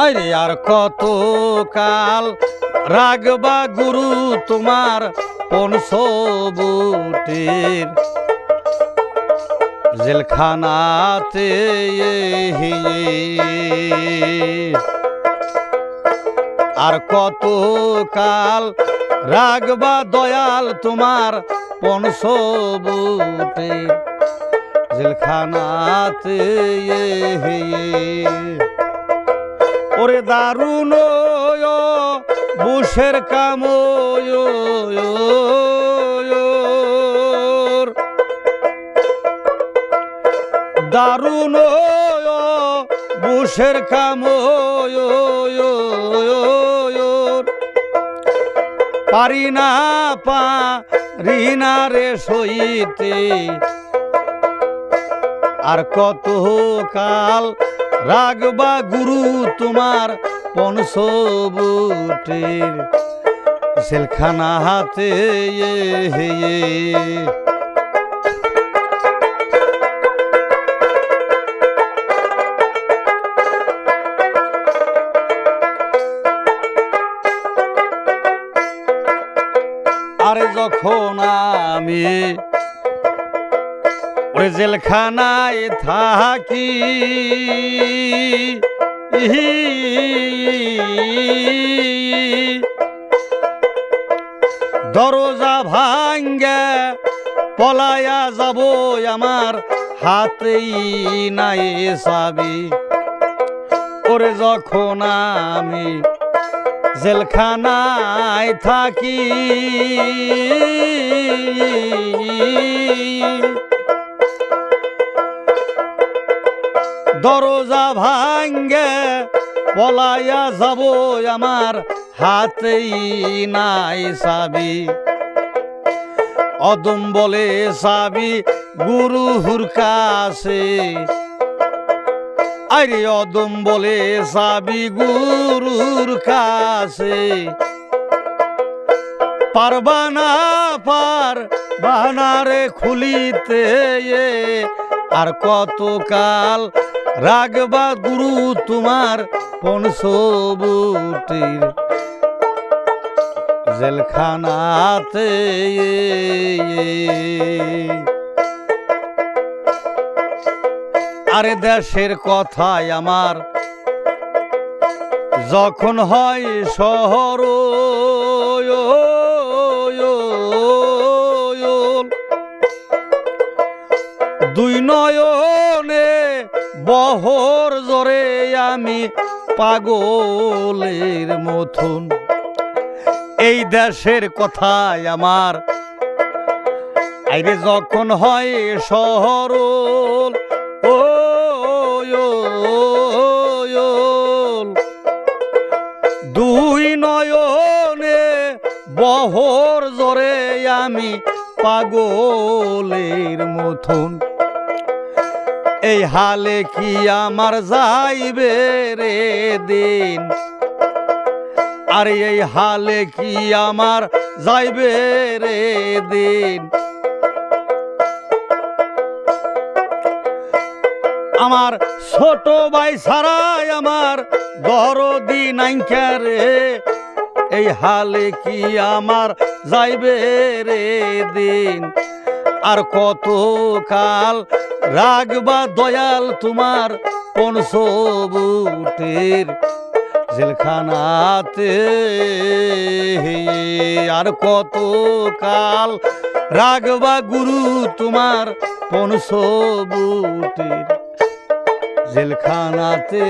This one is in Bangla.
আর কত কাল রাগবা গুরু তোমার পনসবুটির জেলখানাতে আর কত কাল রাগবা দয়াল তোমার পনসবুটির জেলখানাতে ওরে দারুণ বুসের কাম দারুণ বুসের কাম পারি না পারি না রে সইতে আর কত কাল রাগবা গুরু তোমার পনসবুটের সেলখানা হাতে আরে যখন আমি জেলখানায় থাকি। দরজা ভাঙ্গে পলায়া যাব আমার হাতেই নাই সাবি ওরে যখন আমি জেলখানায় থাকি দরজা ভাঙ্গে, পলাইয়া যাব আমার হাতেই নাই সাবি অদম বলে সাবি গুরুহুর কাছে। আরে অদম বলে সাবি গুরুর কাছে। পারবানা পার বানারে খুলিতে আর কত কাল রাগবা গুরু তোমার পনসবুটির জেলখানাতে আরে দেশের কথায় আমার যখন হয় শহর দুই নয়নে বহর জরে আমি পাগলের মথন। এই দেশের কথায় আমার। আইরে যখন হয় শহর দুই নয়নে বহর জরে আমি পাগলের মথন। এই হালে কি আমার যাইবে রে দিন? আরে এই হালে কি আমার যাইবে রে দিন? আমার ছোট ভাই সারাই আমার দরদি নাইকা রে, এই হালে কি আমার যাইবে রে দিন? আর কত কাল রাগবা দয়াল তোমার পনসবুটের জেলখানাতে? আর কত কাল রাগবা গুরু তোমার পনসবুটের জেলখানাতে?